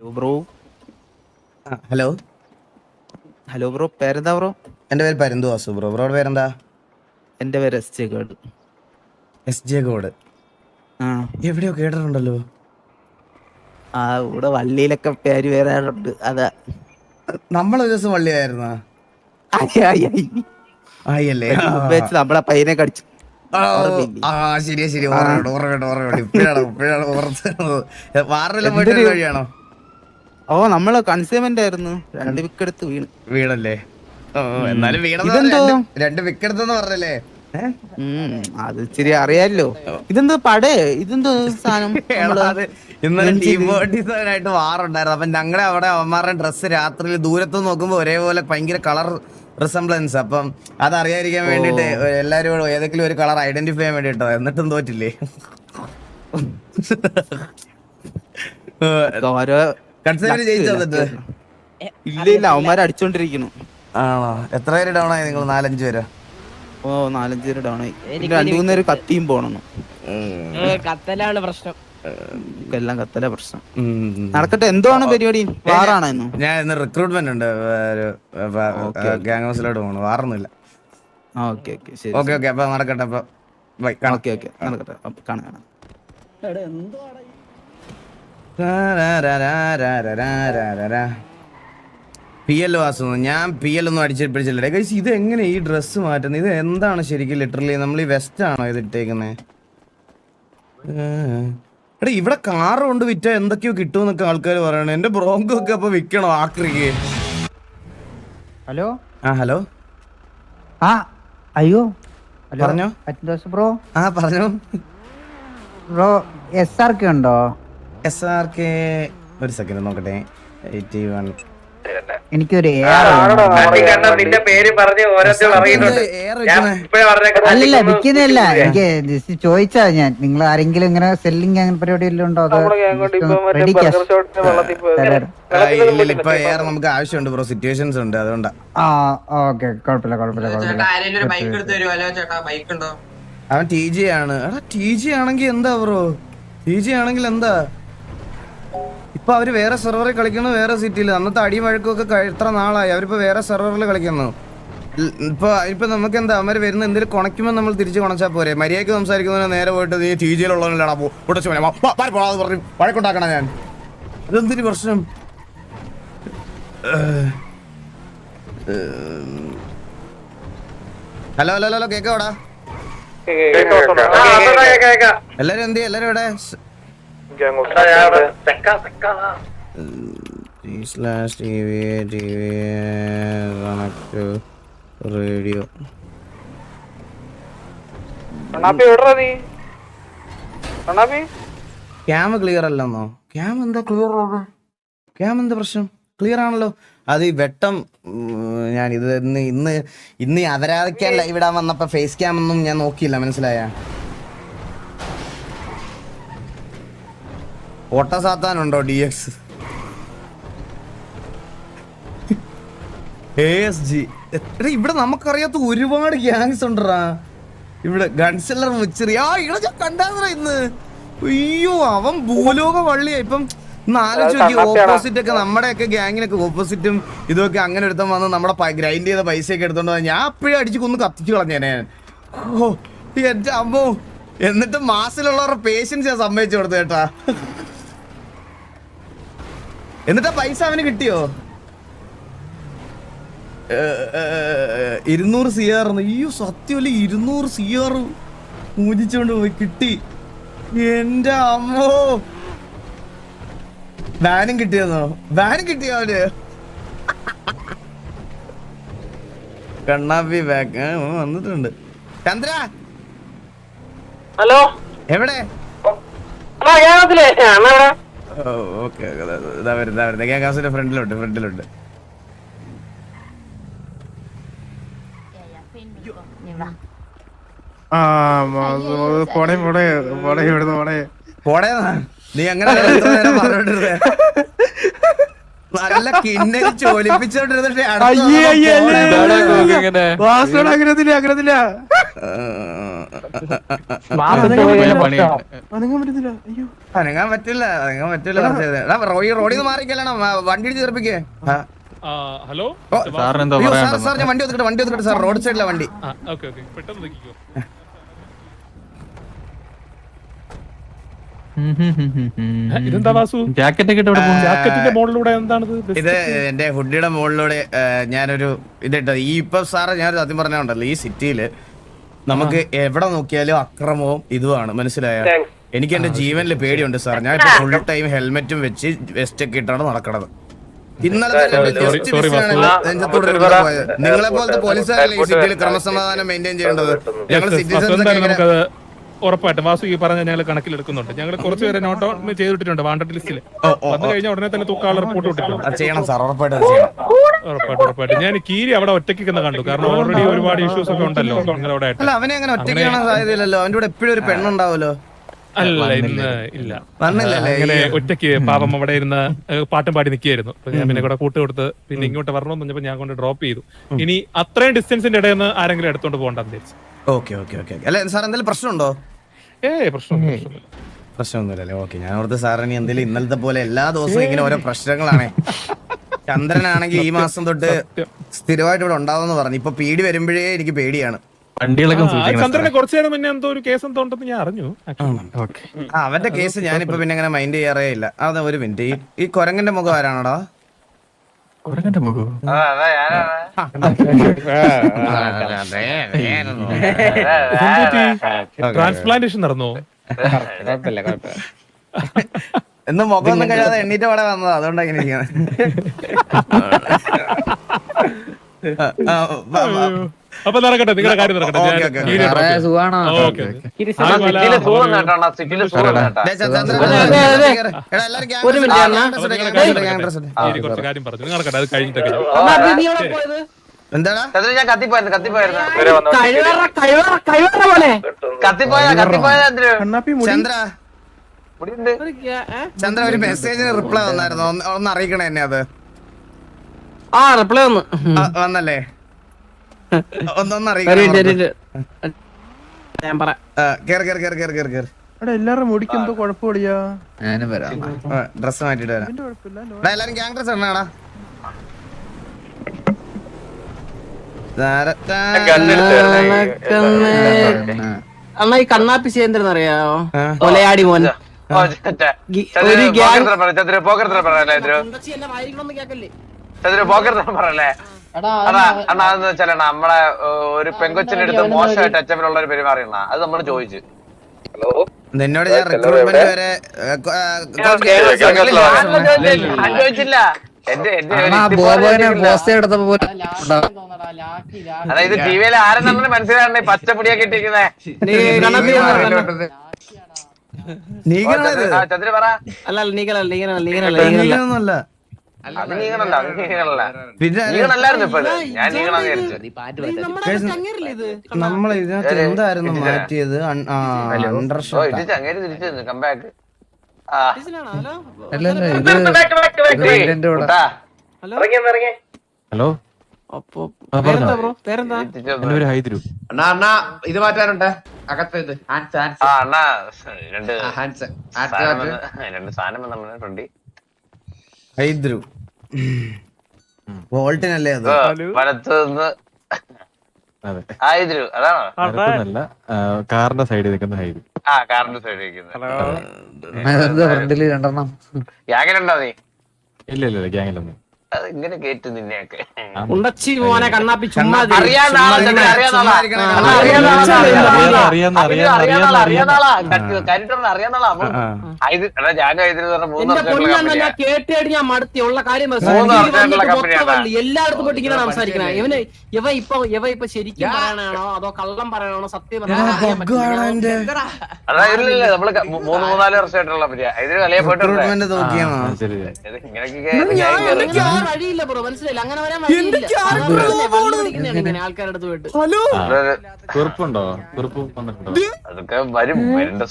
Hello bro hello hello bro പേരെന്താ bro എന്റെ പേര് പരന്തു വാസു ബ്രോ ബ്രോയുടെ പേരെന്താ? എന്റെ പേര് S J God. S J God. ആ. എവിടെയോ കേട്ടിട്ടുണ്ടല്ലോ. ആ ഇവിടെ വള്ളിയിലൊക്കെ പേര് വരാറുണ്ട്. അതാ. നമ്മളൊരു ദിവസം വള്ളിയായിരുന്നാ? ആയി, ആയി, ആയി. ആയല്ലേ നമ്മളെ പയ്യനെ കടിച്ചു. ആ? ശരിയാ ശരി ഓർമ്മ ഓർമ്മ ഇപ്പോഴാണ് ഇപ്പോഴാണ് ഓർത്തത് വാറിലെല്ലാം പോയിട്ട് വഴിയാണോ? ഓ നമ്മൾ കൺസ്യൂമെന്റ് ആയിരുന്നു. രണ്ട് വിക്കെടുത്ത് വീണ്. വീണല്ലേ? ഓ, എന്നാലും വീണത് ഇതെന്തോ? രണ്ട്- രണ്ട് വിക്കെടുത്തെന്ന് പറഞ്ഞല്ലേ? ഉം, അത് ഇച്ചിരി അറിയാലോ. ഇതെന്ത് പടേ? ഇതെന്തോ സാധനം? നമ്മൾ എടാ, അത് ഇന്നലെ. ടീം വാറുണ്ടായിരുന്നു. അപ്പൊ ഞങ്ങളെ അവിടെ അവന്മാരുടെ ഡ്രസ്സ് രാത്രിയിൽ ദൂരത്ത് നോക്കുമ്പോ ഒരേപോലെ ഭയങ്കര കളർ റിസംബ്ലൻസ് അപ്പം അതറിയാതിരിക്കാൻ വേണ്ടിട്ട് എല്ലാരും കൂടെ ഏതെങ്കിലും ഒരു കളർ ഐഡന്റിഫൈ ചെയ്യാൻ വേണ്ടിട്ടോ? എന്നിട്ടും തോറ്റില്ലേ? ഓരോ കൺസേവർ ജയിച്ചോ എന്നിട്ട്? ഇല്ല ഇല്ല അവന്മാരെ അടിച്ചോണ്ടിരിക്കുന്നു. ആണോ? എത്ര പേര് ഡൗൺ ആയി നിങ്ങൾ നാലഞ്ച് പേരോ? ഓ നാലഞ്ച് പേര് ഡൗൺ ആയി. രണ്ടു മൂന്ന് പേര് കത്തിയും പോണെന്നു കത്തലാണ് പ്രശ്നം. എല്ലാം കത്തല പ്രശ്നം. നടക്കട്ടെ എന്തോ ആണ് പരിപാടി? വാറാണോ ഞാൻ ഇന്ന് റിക്രൂട്ട്മെന്റ് ഉണ്ട്. ഗ്യാങ് ഹൗസിലോട്ട് പോകണം. വാറൊന്നുമില്ല. Okay okay. ശരി ഓക്കെ ഓക്കെ അപ്പൊ നടക്കട്ടെ അപ്പൊ. Bye okay okay. നടക്കട്ടെ. അപ്പൊ കാണാം കാണാം. പി എൽ വാസുന്നു ഞാൻ പി എൽ ഒന്നും അടിച്ചിട്ട് പിടിച്ചില്ല ഗൈസ് ഇത് എങ്ങനെ ഈ ഡ്രസ്സ് മാറ്റുന്നത് ഇത് എന്താണ് ശരിക്കും ലിറ്ററലി നമ്മൾ ഈ വെസ്റ്റ് ആണോ ഇത് ഇട്ടേക്കുന്നത് എടാ ഇവിടെ കാറ് കൊണ്ട് വിറ്റ എന്തൊക്കെയോ കിട്ടുമെന്നൊക്കെ ആൾക്കാർ പറയണേ. എന്റെ ബ്രോങ്കോ ഒക്കെ അപ്പൊ വിൽക്കണോ ആക്രിക്ക്? ഹലോ? ആ ഹലോ? ആ അയ്യോ. പറഞ്ഞോ. ബ്രോ. ആ പറഞ്ഞോ? ബ്രോ എസ് ആർ കെ ഉണ്ടോ? എസ് ആർ കെ ഒരു സെക്കൻഡ് നോക്കട്ടെ. എയ്റ്റി വൺ എനിക്കൊരു. നിന്റെ പേര് പറഞ്ഞ് ഓരോരുത്തർ അറിയുന്നുണ്ട്. ഞാൻ ഇപ്പഴേ അല്ലല്ല വിൽക്കുന്നില്ല എനിക്ക് ജസ്റ്റ് ചോദിച്ചാ ഞാൻ. നിങ്ങൾ ആരെങ്കിലും ഇങ്ങനെ സെല്ലിങ് അങ്ങനെ പരിപാടി വല്ലതും ഉണ്ടോ? ഇപ്പൊ എയർ നമുക്ക് ആവശ്യമുണ്ട് ബ്രോ. സിറ്റുവേഷൻസ് ഉണ്ട്. അതുകൊണ്ടാ. ആ ഓക്കെ കുഴപ്പമില്ല കുഴപ്പമില്ല ചേട്ടാ കുഴപ്പമില്ല. ആരെങ്കിലും ഒരു ബൈക്ക് എടുത്ത് തരുമോ ഹലോ ചേട്ടാ ബൈക്ക് ഉണ്ടോ? അവൻ ടി ജി ആണ്. എടാ ടി ജി ആണെങ്കിൽ എന്താ ബ്രോ? ടി ജി ആണെങ്കിൽ എന്താ? ഇപ്പൊ അവർ വേറെ സെർവറിൽ കളിക്കുന്നു വേറെ സിറ്റിയിൽ അന്നത്തെ അടിയും വഴക്കൊക്കെ എത്ര നാളായി. അവരിപ്പോ വേറെ സെർവറിൽ കളിക്കുന്നു. ഇപ്പൊ ഇപ്പൊ നമുക്ക് എന്താ അവർ വരുന്ന എന്തെങ്കിലും കുണയ്ക്കുമ്പോൾ നമ്മൾ തിരിച്ച് കുണച്ചാൽ പോരെ. മര്യാദയ്ക്ക് സംസാരിക്കുന്നതിന് നേരെ പോയിട്ട് നീ ടി ജിയിലുള്ളവനാണ് പൊട്ടച്ചു പറഞ്ഞു വഴക്കുണ്ടാക്കണ ഞാൻ. ഇതെന്തൊരു പ്രശ്നം? ഹലോ ഹലോ ഹലോ കേക്കോടാ എല്ലാരും എന്ത് എല്ലാരും ഇവിടെ slash T V T V connect radio cam clear അല്ലെന്നോ? Cam എന്താ ക്ലിയർ ക്യാമ എന്താ പ്രശ്നം? ക്ലിയർ ആണല്ലോ. അത് ഈ വെട്ടം ഞാൻ ഇത് ഇന്ന് ഇന്ന് ഇന്ന് ഇവിടെ ലൈവ് ഇടാൻ വന്നപ്പോ ഫേസ് ക്യാമൊന്നും ഞാൻ നോക്കിയില്ല മനസ്സിലായ? ഓട്ട സാത്താനുണ്ടോ D X A S G ഇവിടെ നമുക്കറിയാത്ത ഒരുപാട് ഗ്യാങ്സ് ഉണ്ടടാ. ഇവിടെ ഗൺസെല്ലർ മുച്ചറി ആ ഇവിടെ ഞാൻ കണ്ടാ ഇന്ന്. അയ്യോ അവൻ ഭൂലോക വള്ളിയാ. ഇപ്പം ഓപ്പോസിറ്റ് ഒക്കെ നമ്മുടെ ഒക്കെ ഗ്യാങ്ങിനൊക്കെ ഓപ്പോസിറ്റും ഇതൊക്കെ അങ്ങനെ എടുത്ത വന്ന് നമ്മുടെ ഗ്രൈൻഡ് ചെയ്ത പൈസയൊക്കെ എടുത്തോണ്ട് ഞാൻ അപ്പോഴേ അടിച്ച് കൊന്ന് കത്തിച്ചു കളഞ്ഞേനെ ഞാൻ. ഓ എന്റെ അമ്മോ. എന്നിട്ട് മാസിലുള്ളവരുടെ പേഷ്യൻസ് ഞാൻ സമ്മതിച്ചു കൊടുത്തു കേട്ടാ. എന്നിട്ട് പൈസ അവന് കിട്ടിയോ? ഇരുന്നൂറ് സി ആർ അയ്യോ സത്യമല്ല ഇരുന്നൂറ് സി ആർ മൂജിച്ചോണ്ട് പോയി കിട്ടി. എന്റെ അമ്മോ. വാനും കിട്ടിയെന്നോ വാനും കിട്ടിയോ അവർ കണ്ണാപ്പി ബാക്ക് വന്നിട്ടുണ്ട്. ചന്ദ്ര? ഹലോ? എവിടെ? കേരളത്തിലെ. ഓക്കെ ഇതാ വരുന്നത് ഇതാ വരുന്നത് ഗ്യാങ് ഹൗസിന്റെ ഫ്രണ്ടിലുണ്ട്. ഫ്രണ്ടിലുണ്ട് പോടെ പോടെ പോടെ ഇവിടുന്ന് പോടെ. പോടേന്നാ? നീ അങ്ങനെ പറഞ്ഞോണ്ടിരുന്നേ? നല്ല കിന്നരി ചോലിപ്പിച്ചോണ്ടിരുന്നിട്ട് അങ്ങനെ അയ്യേ, അനങ്ങാൻ പറ്റില്ല. അനങ്ങാൻ പറ്റില്ല റോയി റോഡിൽ നിന്ന് മാറിക്കല്ലാണ് വണ്ടി ഇടിച്ച് തെറിപ്പിക്കേ. ഹലോ? സാർ സാർ ഞാൻ വണ്ടി വന്നിട്ട് വണ്ടി വന്നിട്ട് സാർ റോഡ് സൈഡിലെ വണ്ടി. ആ ഓക്കെ ഓക്കെ. പെട്ടെന്ന് ഇതെന്താ വാസു? ജാക്കറ്റ് ഒക്കെ. ജാക്കറ്റിന്റെ എന്താണിത്? ഇത് എന്റെ ഹുഡിയുടെ മുകളിലൂടെ ഞാനൊരു ഇതിട്ട് ഈ ഇപ്പൊ സാറ് ഞാനൊരു സത്യം പറഞ്ഞുണ്ടല്ലോ ഈ സിറ്റിയിൽ നമുക്ക് എവിടെ നോക്കിയാലും അക്രമവും ഇതുമാണ്. മനസ്സിലായ? എനിക്ക് എന്റെ ജീവനിൽ പേടിയുണ്ട് സാർ ഞാൻ ഇപ്പൊ ഫുൾ ടൈം ഹെൽമെറ്റും വെച്ച് വെസ്റ്റ് ഒക്കെ ഇട്ടാണ് നടക്കണത്. ഇന്നലെ. നിങ്ങളെ പോലത്തെ പോലീസുകാരല്ലേ ഈ സിറ്റിയിൽ ക്രമസമാധാനം മെയിന്റെയിൻ ചെയ്യേണ്ടത് ഞങ്ങൾ സിറ്റിസൺസ് ഉറപ്പായിട്ടും. വാസു ഈ പറഞ്ഞ ഞങ്ങൾ കണക്കിലെടുക്കുന്നുണ്ട്. ഞങ്ങൾ കുറച്ച് പേരെ നോട്ട് ഔട്ട് ചെയ്തിട്ടുണ്ട് വാണ്ടഡ് ലിസ്റ്റിൽ വന്നു കഴിഞ്ഞാൽ ഉടനെ തന്നെ തൂക്കാളെ റിപ്പോർട്ട് ചെയ്യണം സാർ ഉറപ്പായിട്ടും ചെയ്യണം. ഉറപ്പായിട്ടും ഉറപ്പായിട്ടും. ഞാൻ കീരി അവിടെ ഒറ്റയ്ക്ക് കണ്ടു. കാരണം ഓൾറെഡി ഒരുപാട് ഇഷ്യൂസ് ഒക്കെ ഉണ്ടല്ലോ നിങ്ങളവിടെ അല്ല അവനെ അങ്ങനെ ഒറ്റയ്ക്ക് കാണാൻ സാധ്യതയില്ലല്ലോ. അവന്റെ കൂടെ എപ്പോഴും ഒരു പെണ്ണുണ്ടാവുമല്ലോ അല്ല ഇന്ന് ഇല്ല. വന്നില്ലല്ലേ? അങ്ങനെ ഒറ്റയ്ക്ക് പാപം അവിടെ ഇരുന്ന് പാട്ടും പാടി നിൽക്കുകയായിരുന്നു. അപ്പൊ ഞാൻ പിന്നെ കൂടെ കൂട്ട് കൊടുത്ത് പിന്നെ ഇങ്ങോട്ട് വരണമെന്ന് പറഞ്ഞപ്പോ ഞാൻ കൊണ്ട് ഡ്രോപ്പ് ചെയ്തു. ഇനി അത്രയും ഡിസ്റ്റൻസിന്റെ ഇടയിൽ നിന്ന് ആരെങ്കിലും എടുത്തോണ്ട് പോകണ്ടെന്ന് വിചാരിച്ചു. ഓക്കെ ഓക്കെ ഓക്കെ അല്ല സാർ എന്തെങ്കിലും പ്രശ്നമുണ്ടോ? ഏ പ്രശ്നം പ്രശ്നമൊന്നുമില്ല പ്രശ്നമൊന്നുമില്ലല്ലേ? ഓക്കെ ഞാൻ ഓർത്ത് സാറിന് എന്തെങ്കിലും ഇന്നലത്തെ പോലെ എല്ലാ ദിവസവും ഇങ്ങനെ ഓരോ പ്രശ്നങ്ങളാണ്. ചന്ദ്രനാണെങ്കിൽ ഈ മാസം തൊട്ട് സ്ഥിരമായിട്ട് ഇവിടെ ഉണ്ടാവുമെന്ന് പറഞ്ഞു ഇപ്പൊ പേടി വരുമ്പോഴേ എനിക്ക് പേടിയാണ് ചന്ദ്രനെ കുറച്ചു നേരം മുന്നേ എന്തോ ഒരു കേസ് എന്തോ ഉണ്ടെന്ന് ഞാൻ അറിഞ്ഞു. അവന്റെ കേസ് ഞാനിപ്പോ പിന്നെ അങ്ങനെ മൈൻഡ് ചെയ്യാറേ ഇല്ല അത് ഒരു മിനിറ്റ് ഈ ഈ കൊരങ്ങന്റെ മുഖം ആരാണോടാ കുരങ്ങന്റെ മുഖം ട്രാൻസ്പ്ലാന്റേഷൻ നടന്നോ എന്ന് മുഖം ഒന്നും കഴിയാതെ എണ്ണീറ്റ് അവിടെ വന്നതാ. അതുകൊണ്ടാണ് ഇങ്ങനെ ഇരിക്കുന്നത്. അപ്പൊ നടക്കട്ടെ നിങ്ങളുടെ കാര്യം നടക്കട്ടെ. കാര്യം പറഞ്ഞു. നടക്കട്ടെ അത് കഴിഞ്ഞിട്ടൊക്കെ ഞാൻ കത്തിപ്പോയിരുന്നു കത്തിപ്പോയിരുന്നു കത്തിപ്പോയതാ എന്തിനു ചന്ദ്ര മുടിയുണ്ട് ഒരു ഗ്യാ- ഏ? ചന്ദ്ര ഒരു മെസ്സേജിന് റിപ്ലൈ വന്നായിരുന്നു. ഒന്ന് അറിയിക്കണേ എന്നെ അത്. ആ റിപ്ലൈ വന്നു. വന്നല്ലേ? ഒന്നൊന്ന് മുടിക്ക് എന്തോ കുഴപ്പമില്ല ഞാനും വരാം. ഡ്രസ് മാറ്റിട്ട് വരാം. എല്ലാരും ഗ്യാങ് ഡ്രസ് ഇടണേടാ. അണ്ണാ ഈ കണ്ണാപ്പി കൊലയാടി മോൻ. ഒരു ഗ്യാങ് ചന്ദ്ര പോക്കരത്തിനെ പറയല്ലേ ചന്ദ്ര? പോക്കരത്തിനെ അതാ അണ്ണാ അതെന്ന് വെച്ചാൽ നമ്മളെ ഒരു പെങ്കൊച്ചിന്റെ അടുത്ത് മോശമായിട്ട് ഉള്ള ഒരു പെരുമാറിയണ്ണ അത് നമ്മൾ ചോദിച്ചു. നിന്നോട് ഞാൻ റിക്രൂട്ട്മെന്റ് വരെ. ചോദിച്ചില്ല, അതായത് ടി വിയിൽ മനസ്സിലാകണ്ടേ പച്ചപ്പൊടിയൊക്കെ ഇട്ടിരിക്കുന്നേ. നീ കണ്ണാപ്പി എന്ന് നീങ്ങണത് ചന്ദ്ര പറ. അല്ല അല്ല നീക്കലല്ല നീങ്ങനല്ല നീങ്ങനല്ല നീങ്ങനല്ല നീങ്ങണൊന്നുമല്ല അത് നീങ്ങണല്ല അത് നീങ്ങണല്ല. പിന്നെ നീങ്ങണല്ലായിരുന്നു ഇത്. ഞാൻ നീങ്ങണെന്ന് വിചാരിച്ചു. നമ്മുടെ അങ്ങേരല്ലേ ഇത്? നമ്മൾ ഇതിനകത്ത് എന്തായിരുന്നു മാറ്റിയത് അണ്ടർ? ഹലോ. അപ്പൊ പേരെന്താ ബ്രോ പേരെന്താ തിരിച്ച് വന്നോ. എന്റെ പേര് ഹൈദ്രു. അണ്ണാ അണ്ണാ ഇത് മാറ്റാനുണ്ട്. അകത്ത് ഇത് ഹാൻഡ്സ് ഹാൻഡ്സ് ആ അണ്ണാ രണ്ട് സാധനം ഹാൻഡ്സ് വന്ന് രണ്ട് സാധനം വന്ന് നമ്മളെ ഫ്രണ്ടി ഹൈദ്രു. വോൾട്ടിനല്ലേ അത്? വലത്ത് നിന്ന്. അതെ. അതാണോ? കാറിന്റെ സൈഡിൽ നിൽക്കുന്ന ഹൈദ്രു. ആ കാറിന്റെ സൈഡിൽ ഫ്രണ്ടിൽ രണ്ടെണ്ണം? ഗ്യാങ്ങിലുണ്ടോ നീ? ഇല്ല ഇല്ല ഗ്യാങ്ങിലൊന്നും അത് ഇങ്ങനെ കേട്ടു നിന്നെയൊക്കെ. ഉണ്ടച്ചി മോനെ കണ്ണാപ്പി ചുമ്മാ കേട്ടേടി ഞാൻ മടുത്തി. ഉള്ള കാര്യം. എല്ലായിടത്തും പോയിട്ട് ഇങ്ങനെ സംസാരിക്കണ. ഇവന് ഇവ ഇപ്പൊ ഇവ ഇപ്പൊ ശരിക്കും പറയണാണോ അതോ കള്ളം പറയണാണോ സത്യം നമ്മൾ മൂന്ന് മൂന്നാൽ വർഷമായിട്ടുള്ള ഇതിന് കളിയെ പോയിട്ടുണ്ട്. ഇങ്ങനെയൊക്കെ വഴിയില്ല ബ്രോ മനസ്സിലായില്ല? അങ്ങനെ വരാൻ വഴിയില്ല. ആൾക്കാരുടെ അടുത്ത് പോയിട്ട്. ഹലോ? കുറിപ്പുണ്ടോ കുറിപ്പ് അതൊക്കെ വരും വരേണ്ട